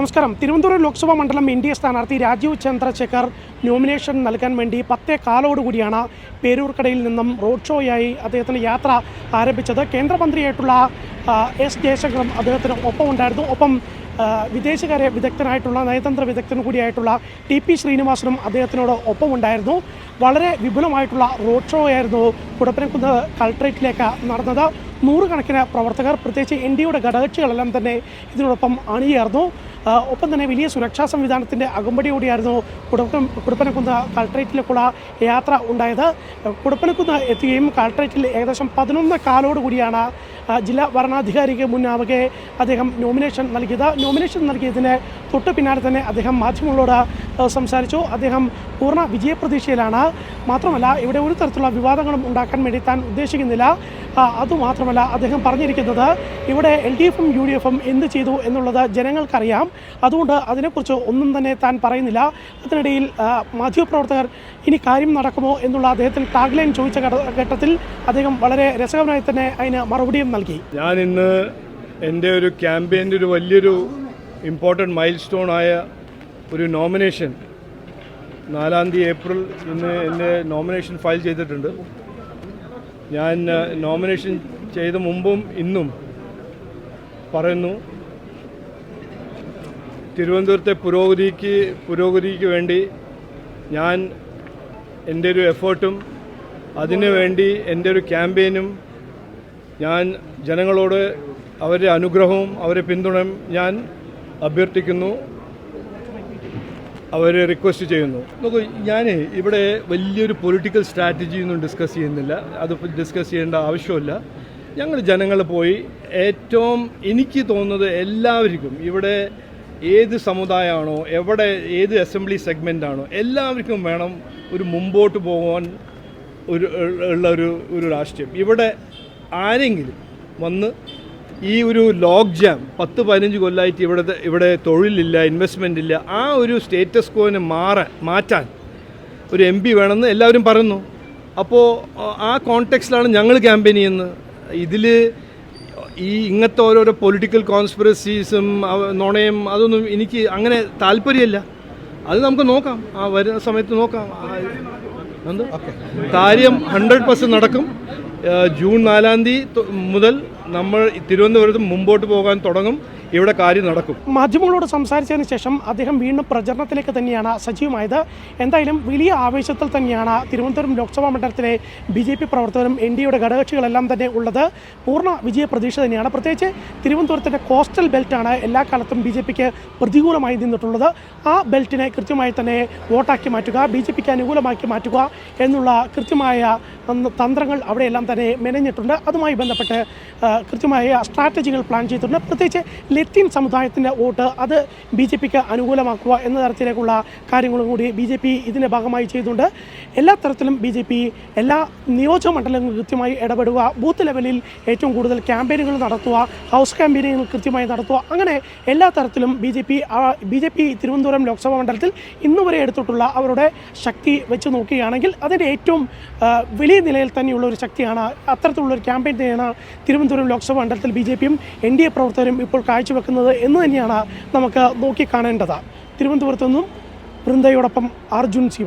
നമസ്കാരം. തിരുവനന്തപുരം ലോക്സഭാ മണ്ഡലം N D A സ്ഥാനാർത്ഥി രാജീവ് ചന്ദ്രശേഖർ നോമിനേഷൻ നൽകാൻ വേണ്ടി പത്തേ കാലോടുകൂടിയാണ് പേരൂർക്കടയിൽ നിന്നും റോഡ് ഷോയായി അദ്ദേഹത്തിന്റെ യാത്ര ആരംഭിച്ചത്. കേന്ദ്രമന്ത്രിയായിട്ടുള്ള എസ് ജയശങ്കറും അദ്ദേഹത്തിന് ഒപ്പം ഉണ്ടായിരുന്നു. ഒപ്പം വിദേശകാര്യ വിദഗ്ധനായിട്ടുള്ള നയതന്ത്ര വിദഗ്ധൻ കൂടിയായിട്ടുള്ള ടി പി ശ്രീനിവാസനും അദ്ദേഹത്തിനോട് ഒപ്പമുണ്ടായിരുന്നു വളരെ വിപുലമായിട്ടുള്ള റോഡ് ഷോ ആയിരുന്നു കുടപ്പനക്കുന്ന് കളക്ട്രേറ്റിലേക്ക് നടന്നത്. നൂറുകണക്കിന് പ്രവർത്തകർ പ്രത്യേകിച്ച് എൻ ഡിയുടെ ഘടകക്ഷികളെല്ലാം തന്നെ ഇതിനോടൊപ്പം അണിയേർന്നു. ഒപ്പം തന്നെ വലിയ സുരക്ഷാ സംവിധാനത്തിന്റെ അകമ്പടിയോടെയായിരുന്നു കുടപ്പന കുടപ്പനക്കുന്ന് കളക്ട്രേറ്റിലേക്കുള്ള യാത്ര ഉണ്ടായത്. കുടപ്പനക്കുന്ന് എത്തുകയും കളക്ട്രേറ്റിൽ ഏകദേശം പതിനൊന്ന് കാലോടുകൂടിയാണ് കൂടിയാണ് ജില്ലാ വരണാധികാരിക്ക് മുന്നാവുകെ അദ്ദേഹം നോമിനേഷൻ നൽകിയത്. നോമിനേഷൻ നൽകിയതിന് തൊട്ട് പിന്നാലെ തന്നെ അദ്ദേഹം മാധ്യമങ്ങളോട് സംസാരിച്ചു. അദ്ദേഹം പൂർണ വിജയപ്രതീക്ഷയിലാണ്. മാത്രമല്ല ഇവിടെ ഒരു തരത്തിലുള്ള വിവാദങ്ങളും ഉണ്ടാക്കാൻ വേണ്ടി താൻ ഉദ്ദേശിക്കുന്നില്ല. അതുമാത്രമല്ല അദ്ദേഹം പറഞ്ഞിരിക്കുന്നത് ഇവിടെ എൽ ഡി എഫും യു ഡി എഫും എന്ത് ചെയ്തു എന്നുള്ളത് ജനങ്ങൾക്കറിയാം. അതുകൊണ്ട് അതിനെക്കുറിച്ച് ഒന്നും തന്നെ താൻ പറയുന്നില്ല. അതിനിടയിൽ മാധ്യമപ്രവർത്തകർ ഇനി കാര്യം നടക്കുമോ എന്നുള്ള അദ്ദേഹത്തിന് ടാഗ്ലൈൻ ചോദിച്ച ഘട്ടത്തിൽ അദ്ദേഹം വളരെ രസകരമായി തന്നെ അതിന് മറുപടിയും നൽകി. ഞാൻ ഇന്ന് എന്റെ ഒരു ക്യാമ്പയിന്റെ ഒരു വലിയൊരു ഇമ്പോർട്ടന്റ് മൈൽ സ്റ്റോൺ ആയ ഒരു നോമിനേഷൻ നാലാം തീയതി ഏപ്രിൽ ഇന്ന് എന്റെ നോമിനേഷൻ ഫയൽ ചെയ്തിട്ടുണ്ട്. ഞാൻ നോമിനേഷൻ ചെയ്ത മുമ്പും ഇന്നും പറയുന്നു. തിരുവനന്തപുരത്തെ പുരോഗതിക്ക് പുരോഗതിക്ക് വേണ്ടി ഞാൻ എന്റെ ഒരു എഫേർട്ടും അതിനു വേണ്ടി എന്റെ ഒരു ക്യാമ്പയിനും ഞാൻ ജനങ്ങളോട് അവരുടെ അനുഗ്രഹവും അവരെ പിന്തുണയും ഞാൻ അഭ്യർത്ഥിക്കുന്നു. അവരെ റിക്വസ്റ്റ് ചെയ്യുന്നു. നോക്കൂ ഞാൻ ഇവിടെ വലിയൊരു പൊളിറ്റിക്കൽ സ്ട്രാറ്റജി ഒന്നും ഡിസ്കസ് ചെയ്യുന്നില്ല. അത് ഡിസ്കസ് ചെയ്യേണ്ട ആവശ്യമില്ല ഞങ്ങൾ ജനങ്ങൾ പോയി ഏറ്റവും എനിക്ക് തോന്നുന്നത് എല്ലാവർക്കും ഇവിടെ ഏത് സമുദായമാണോ എവിടെ ഏത് അസംബ്ലി സെഗ്മെന്റ് ആണോ എല്ലാവർക്കും വേണം ഒരു മുമ്പോട്ട് പോകാൻ ഒരു ഉള്ള ഒരു ഒരു രാഷ്ട്രീയം. ഇവിടെ ആരെങ്കിലും വന്ന് ഈ ഒരു ലോക്ക് ജാം പത്ത് പതിനഞ്ച് കൊല്ലമായിട്ട് ഇവിടെ ഇവിടെ തൊഴിലില്ല ഇൻവെസ്റ്റ്മെന്റ് ഇല്ല ആ ഒരു സ്റ്റേറ്റസ് കോവിനെ മാറാൻ മാറ്റാൻ ഒരു എം പി വേണമെന്ന് എല്ലാവരും പറയുന്നു. അപ്പോൾ ആ കോണ്ടെക്സ്റ്റിലാണ് ഞങ്ങൾ ക്യാമ്പയിൻ ചെയ്യുന്നത്. ഇതിൽ ഈ ഇങ്ങനത്തെ ഓരോരോ പൊളിറ്റിക്കൽ കോൺസ്പിറസീസും നുണയും അതൊന്നും എനിക്ക് അങ്ങനെ താല്പര്യമില്ല. അത് നമുക്ക് നോക്കാം. ആ വരുന്ന സമയത്ത് നോക്കാം. എന്താ? കാര്യം ഹൺഡ്രഡ് പെർസെന്റ് നടക്കും. ജൂൺ നാലാം തീയതി മുതൽ നമ്മൾ തിരുവനന്തപുരത്ത് മുമ്പോട്ട് പോകാൻ തുടങ്ങും. ഇവിടെ കാര്യം നടക്കും. മാധ്യമങ്ങളോട് സംസാരിച്ചതിന് ശേഷം അദ്ദേഹം വീണ്ടും പ്രചരണത്തിലേക്ക് തന്നെയാണ് സജീവമായത്. എന്തായാലും വലിയ ആവേശത്തിൽ തന്നെയാണ് തിരുവനന്തപുരം ലോക്സഭാ മണ്ഡലത്തിലെ ബി ജെ പി പ്രവർത്തകരും എൻ ഡി എയുടെ ഘടകകക്ഷികളെല്ലാം തന്നെ ഉള്ളത്. പൂർണ വിജയ പ്രതീക്ഷ തന്നെയാണ്. പ്രത്യേകിച്ച് തിരുവനന്തപുരത്തിന്റെ കോസ്റ്റൽ ബെൽറ്റാണ് എല്ലാ കാലത്തും ബി ജെ പിക്ക് പ്രതികൂലമായി നിന്നിട്ടുള്ളത്. ആ ബെൽറ്റിനെ കൃത്യമായി തന്നെ വോട്ടാക്കി മാറ്റുക ബി ജെ പിക്ക് അനുകൂലമാക്കി മാറ്റുക എന്നുള്ള കൃത്യമായ തന്ത്രങ്ങൾ അവിടെയെല്ലാം തന്നെ മെനഞ്ഞിട്ടുണ്ട്. അതുമായി ബന്ധപ്പെട്ട് കൃത്യമായ സ്ട്രാറ്റജികൾ പ്ലാൻ ചെയ്തിട്ടുണ്ട്. പ്രത്യേകിച്ച് ലത്തീൻ സമുദായത്തിന്റെ വോട്ട് അത് ബി ജെ പിക്ക് അനുകൂലമാക്കുക എന്ന തരത്തിലേക്കുള്ള കാര്യങ്ങളും കൂടി ബി ജെ പി ഇതിന്റെ ഭാഗമായി ചെയ്തുകൊണ്ട് എല്ലാ തരത്തിലും ബി ജെ പി എല്ലാ നിയോജക മണ്ഡലങ്ങളും കൃത്യമായി ഇടപെടുക ബൂത്ത് ലെവലിൽ ഏറ്റവും കൂടുതൽ ക്യാമ്പയിനുകൾ നടത്തുക ഹൗസ് ക്യാമ്പയിനുകൾ കൃത്യമായി നടത്തുക. അങ്ങനെ എല്ലാ തരത്തിലും B J P B J P Thiruvananthapuram Lok Sabha മണ്ഡലത്തിൽ ഇന്നുവരെ എടുത്തിട്ടുള്ള അവരുടെ ശക്തി വെച്ച് നോക്കുകയാണെങ്കിൽ അതിന്റെ ഏറ്റവും വലിയ നിലയിൽ തന്നെയുള്ള ഒരു ശക്തിയാണ് അത്തരത്തിലുള്ള ഒരു ക്യാമ്പയിൻ തന്നെയാണ് തിരുവനന്തപുരം ലോക്സഭാ മണ്ഡലത്തിൽ ബി ജെ പിയും എൻ ഡി എ പ്രവർത്തകരും ഇപ്പോൾ കാഴ്ചവെക്കുന്നത് എന്ന് തന്നെയാണ് നമുക്ക് നോക്കിക്കാണേണ്ടത്. തിരുവനന്തപുരത്തു നിന്നും വൃന്ദയോടൊപ്പം അർജുൻ സി